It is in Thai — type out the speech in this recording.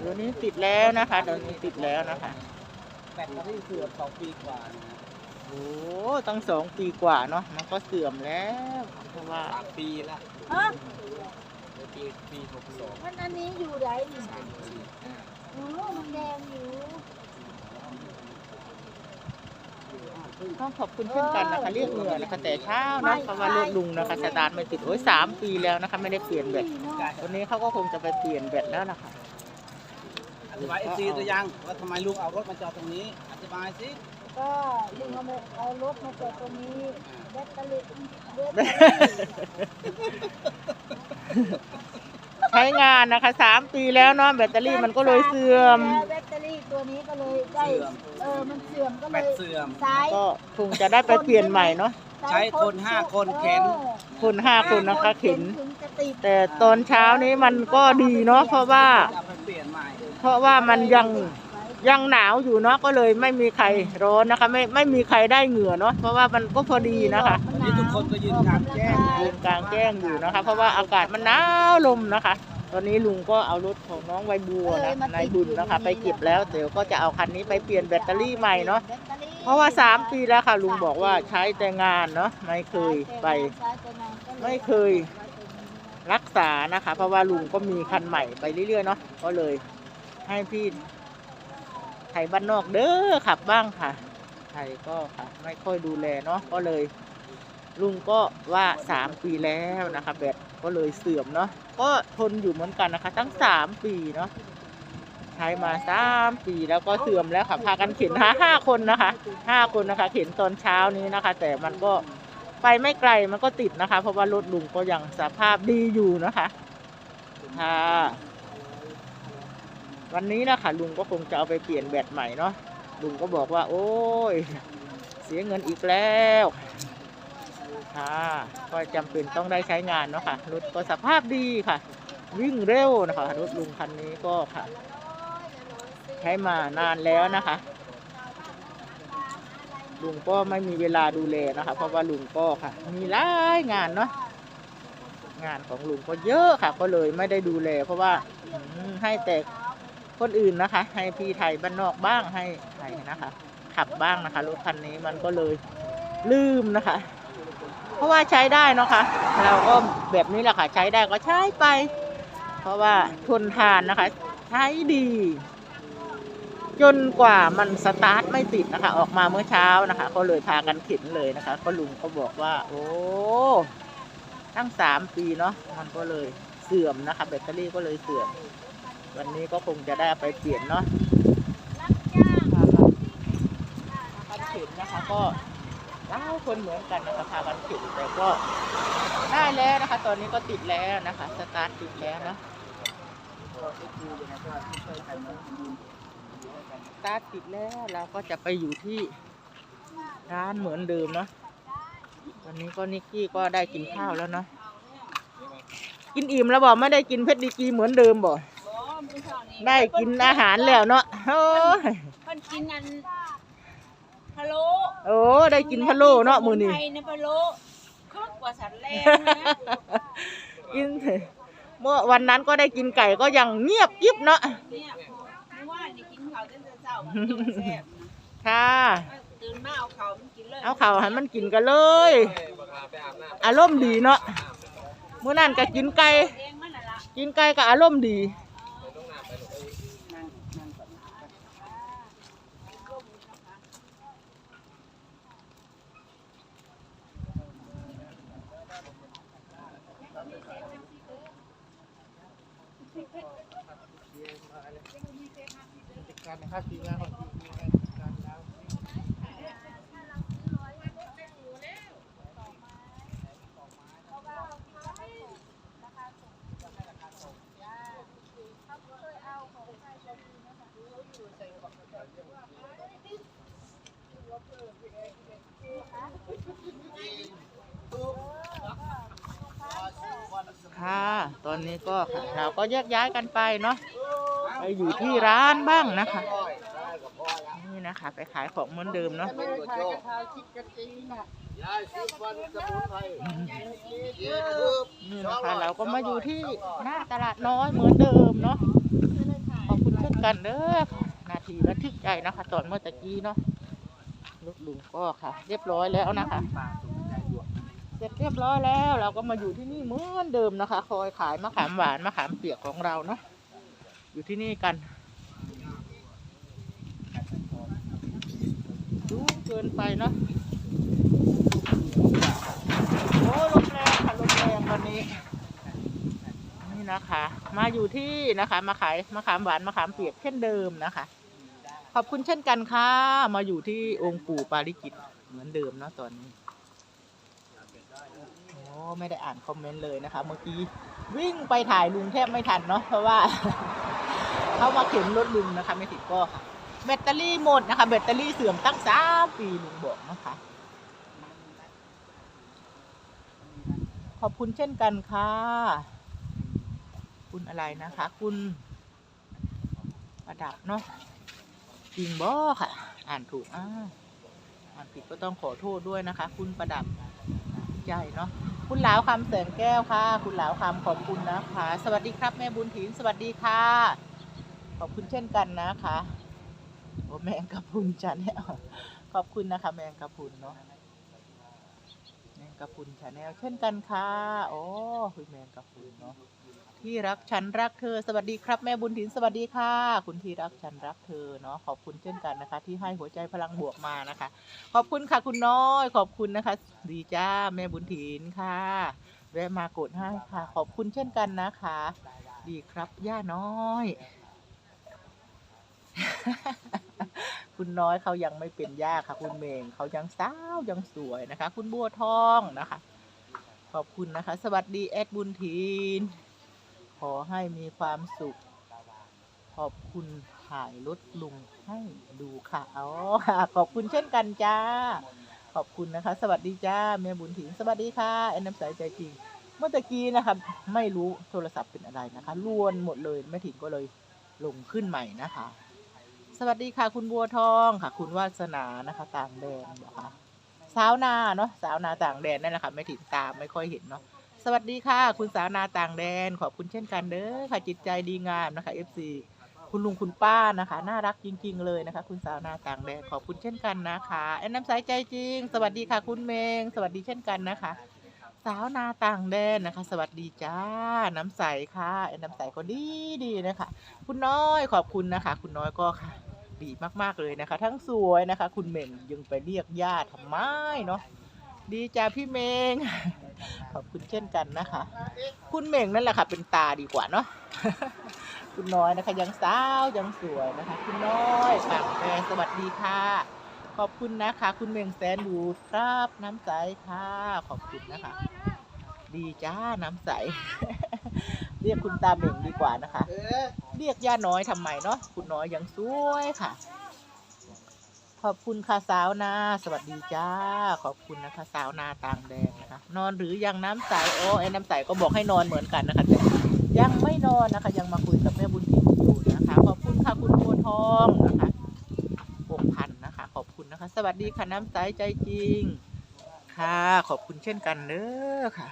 เดี๋ยวนี้ติดแล้วนะคะเดี๋ยวนี้ติดแล้วนะคะแบตเตอรี่เสื่อมสองปีกว่านะโอ้ตั้งสองปีกว่าเนาะมันก็เสื่อมแล้วเพราะว่าสามปีละฮะปีปีหกสองมันอันนี้อยู่ไหนนี่โอ้มันแดงอยู่ ต้องขอบคุณเช่นกันนะคะเรียกเหงื่อนะคะแต่เช้าเนาะเพราะว่ารถลุงนะคะสตาร์ทไม่ติดโอ้ยสามปีแล้วนะคะไม่ได้เปลี่ยนแบตนี่เนาะวันนี้เขาก็คงจะไปเปลี่ยนแบตแล้วนะคะอธิบายเอฟซีตัวยังว่าทำไมลุงเอารถมาจอดตรงนี้อธิบายสิก็ลุงเอามาเอารถมาจอดตรงนี้แบตเตอรี่แบตเตอรี่ใช้งานนะคะสามปีแล้วเนาะแบตเตอรี่มันก็เลยเสื่อมแบตเตอรี่ ตัวนี้ก็เลยได้เออมันเสื่อมก็แบเลตยเสื่อม ซ้ายก็คงจะได้ไปเปลี่ยนใหม่เนาะ ใช้คนห้าคนเข็นคนห้าคนนะคะเข็น ถึงจะติดแต่ตอนเช้านี้มันก็ดีเนาะเพราะว่า จะไปเปลี่ยนใหม่ เพราะว่ามันยังยังหนาวอยู่เนาะก็เลยไม่มีใครร้อนนะคะ ไม่ไม่มีใครได้เหงื่อเนาะเพราะว่ามันก็พอดีนะคะวันนี้ทุกคนก็ยืนกลางแจ้ง ยืนกลางแจ้งอยู่นะคะ เพราะว่าอากาศมันหนาวลมนะคะต อนนี้ลุงก็เอารถของน้องใบบัวนะนายบุญนะคะ ไปเก็บแล้วเดี๋ยวก็จะเอาคันนี้ไปเปลี่ยนแบตเตอรี่ใหม่เนาะแบตตอรี่เพราะว่าสามปีแล้วค่ะลุงบอกว่าใช้แต่งานเนาะไม่เคยไปใช้แต่นานก็ลไม่เคยรักษานะคะ เพราะว่าลุงก็มีคันใหม่ไปเรื่อยๆเนาะก็เลยให้พี่ไทยบ้านนอกเด้อขับบ้างค่ะ ไทยก็ค่ะไม่ค่อยดูแลเนาะก็เลย ลุงก็ว่าสามปีแล้วนะคะแบตก็เลยเสื่อมเนาะก็ทนอยู่เหมือนกันนะคะตั้งสามปีเนาะใช้มาสามปีแล้วก็เสื่อมแล้วค่ะพากันเข็นหาห้าคนนะคะห้าคนนะคะ เข็นตอนเช้านี้นะคะ แต่มันก็ไปไม่ไกลมันก็ติดนะคะ เพราะว่ารถลุงก็ยังสภาพดีอยู่นะคะค่ะวันนี้นะคะลุงก็คงจะเอาไปเปลี่ยนแบตใหม่เนาะลุงก็บอกว่า โอ้ย เสียเงินอีกแล้ว ค่ะ ก็จำเป็นต้องได้ใช้งานเนาะค่ะรถก็สภาพดีค่ะ วิ่งเร็วนะคะรถลุงคันนี้ก็ค่ะ ใช้มานานแล้วนะคะลุงก็ไม่มีเวลาดูแลนะคะ เพราะว่าลุงก็ค่ะ มีหลายงานเนาะงานของลุงก็เยอะค่ะ ก็เลยไม่ได้ดูแล เพราะว่าให้แต่คนอื่นนะคะ ให้พี่ไทยบ้านนอกบ้างให้ไทยนะคะ ขับบ้างนะคะรถคันนี้มันก็เลยลืมนะคะ เพราะว่าใช้ได้เนาะคะ เราก็แบบนี้แหละค่ะใช้ได้ก็ใช้ไป เพราะว่าทนทานนะคะ ใช้ดี จนกว่ามันสตาร์ทไม่ติดนะคะ ออกมาเมื่อเช้านะคะ ก็เลยพากันเข็นเลยนะคะ ก็ลุงก็บอกว่า โอ้ตั้งสามปีเนาะมันก็เลยเสื่อมนะคะ แบตเตอรี่ก็เลยเสื่อม วันนี้ก็คงจะได้เอาไปเปลี่ยนเนาะพากันเข็นนะคะก็ หลายคนเหมือนกันนะคะพากันเข็นแต่ก็ได้แล้วนะคะ ตอนนี้ก็ติดแล้วนะคะ สตาร์ทติดแล้วนะสตาร์ทติดแล้วเราก็จะไปอยู่ที่ร้านเหมือนเดิมเนาะวันนี้ก็นิกกี้ก็ได้กินข้าวแล้วเนาะกินอิ่มแล้วบอกไม่ได้กินเพชรดีกีเหมือนเดิมบ่ได้กินอาหารแล้วเนาะโอ้ยมันกินอัน พะโล้โอ้ได้กินพะโล้เนาะมือนี้ไทยในพะโล้คึกกว่าสัตว์แรงนะกินเถอะเมื่อวันนั้นก็ได้กินไก่ก็ยังเงียบยิบเนาะเนี่ยเมื่อวานนี่กินข้าวตั้งแต่เช้ามันยังแซ่บนะค่ะตื่นมาเอาข้าวมันกินเลยเอาข่าวให้มันกินกันเลยอารมณ์ดีเนาะเมื่อนั้นก็กินไก่เองมันน่ะล่ะกินไก่ก็อารมณ์ดี การนะครับทีมงานของทีมงานการแล้วค่ะ ตอนนี้ก็เราก็แยกย้ายกันไปเนาะ อยู่ที่ร้านบ้างนะคะ นี่นะคะ ไปขายของเหมือนเดิมเนาะนี่นะคะเราก็มาอยู่ที่หน้าตลาดน้อยเหมือนเดิมเนาะขอบคุณเช่นกันเด้อนาทีระทึกใจนะคะ ตอนเมื่อตะกี้เนาะรถลุงก็ค่ะ เรียบร้อยแล้วนะคะเสร็จเรียบร้อยแล้ว เราก็มาอยู่ที่นี่เหมือนเดิมนะคะ คอยขายมะขามหวานมะขามเปียกของเราเนาะ อยู่ที่นี่กันดูเกินไปเนาะโอ้ลมแรงค่ะลมแรงวันนี้ นี่นะคะ มาอยู่ที่นะคะมาขายมะขามหวานมะขามเปียกเช่นเดิมนะคะ ขอบคุณเช่นกันค่ะ มาอยู่ที่องค์ปู่ปาริจิตเหมือนเดิมเนาะตอนนี้โอ้ไม่ได้อ่านคอมเมนต์เลยนะคะ เมื่อกี้วิ่งไปถ่ายลุงแทบไม่ทันเนาะเพราะว่า เขามาเข็นรถลุงนะคะไม่ติดก็ค่ะ แบตเตอรี่หมดนะคะ แบตเตอรี่เสื่อมตั้งสามปีลุงบอกนะคะ ขอบคุณเช่นกันค่ะ คุณอะไรนะคะ คุณประดับเนาะจริงบ่ค่ะ อ่านถูกอ่าอ่านผิดก็ต้องขอโทษด้วยนะคะ คุณประดับใจเนาะคุณหลาวคำแสงแก้วค่ะ คุณหลาวคำขอบคุณนะคะ สวัสดีครับแม่บุญถินสวัสดีค่ะ ขอบคุณเช่นกันนะคะโอ้แมงกะพรุนชาแนลขอบคุณนะคะ แมงกะพรุนเนาะแมงกะพรุนชาแนลเช่นกันค่ะโอ้คุณแมงกะพรุนเนาะที่รักฉันรักเธอ สวัสดีครับ แม่บุญถินสวัสดีค่ะ คุณที่รักฉันรักเธอเนาะขอบคุณเช่นกันนะคะ ที่ให้หัวใจพลังบวกมานะคะ ขอบคุณค่ะคุณน้อย ขอบคุณนะคะ ดีจ้าแม่บุญถินค่ะแวะมากดให้ค่ะ ขอบคุณเช่นกันนะคะ ดีครับย่าน้อย คุณน้อยเขายังไม่เป็นย่าค่ะ คุณเมงเขายังสาวยังสวยนะคะ คุณบัวทองนะคะ ขอบคุณนะคะ สวัสดีแอดบุญถินขอให้มีความสุข ขอบคุณถ่ายรถลุงให้ดูค่ะอ๋อขอบคุณเช่นกันจ้า ขอบคุณนะคะ สวัสดีจ้าแม่บุญถิงสวัสดีค่ะแอนน้ำใสใจจริงเมื่อตะกี้นะคะไม่รู้โทรศัพท์เป็นอะไรนะคะล้วนหมดเลยแม่ถิงก็เลยลงขึ้นใหม่นะคะ สวัสดีค่ะ คุณบัวทองค่ะ คุณวาสนานะคะ ต่างแดนนะคะสาวนาเนาะสาวนาต่างแดนนั่นแหละค่ะแม่ถิงตามไม่ค่อยเห็นเนาะสวัสดีค่ะ คุณสาวนาต่างแดน ขอบคุณเช่นกันเด้อค่ะจิตใจดีงามนะคะ FC คุณลุงคุณป้านะคะ น่ารักจริง ๆ เลยนะคะ คุณสาวนาต่างแดนขอบคุณเช่นกันนะคะแอนน้ำใสใจจริง สวัสดีค่ะ คุณเมง สวัสดีเช่นกันนะคะ สาวนาต่างแดนนะคะ สวัสดีจ้าน้ำใสค่ะแอนน้ำใสก็ดีดีนะคะ คุณน้อยขอบคุณนะคะ คุณน้อยก็ค่ะ ดีมากๆเลยนะคะ ทั้งสวยนะคะ คุณเม่งยังไปเรียกญาติทำไมเนาะดีจ้าพี่เมง ขอบคุณเช่นกันนะคะ คุณเมงนั่นแหละค่ะ เป็นตาดีกว่าเนาะคุณน้อยนะคะ ยังสาวยังสวยนะคะ คุณน้อยปากแฟสวัสดีค่ะ ขอบคุณนะคะ คุณเมงแสนดูครับน้ำใสค่ะ ขอบคุณนะคะ ดีจ้าน้ำใส เรียกคุณตาเมงดีกว่านะคะ เรียกย่าน้อยทำไมเนาะคุณน้อยยังสวยค่ะ ขอบคุณค่ะสาวนา สวัสดีจ้า ขอบคุณนะคะ สาวนาต่างแดนนะคะ นอนหรือยังน้ำใสโอ้ไอ้น้ำใสก็บอกให้นอนเหมือนกันนะคะแต่ยังไม่นอนนะคะ ยังมาคุยกับแม่บุญถิ่นอยู่นะคะ ขอบคุณค่ะคุณบัวทองนะคะหกพันนะคะ ขอบคุณนะคะ สวัสดีค่ะน้ำใสใจจริง ค่ะ ขอบคุณเช่นกันเด้อค่ะ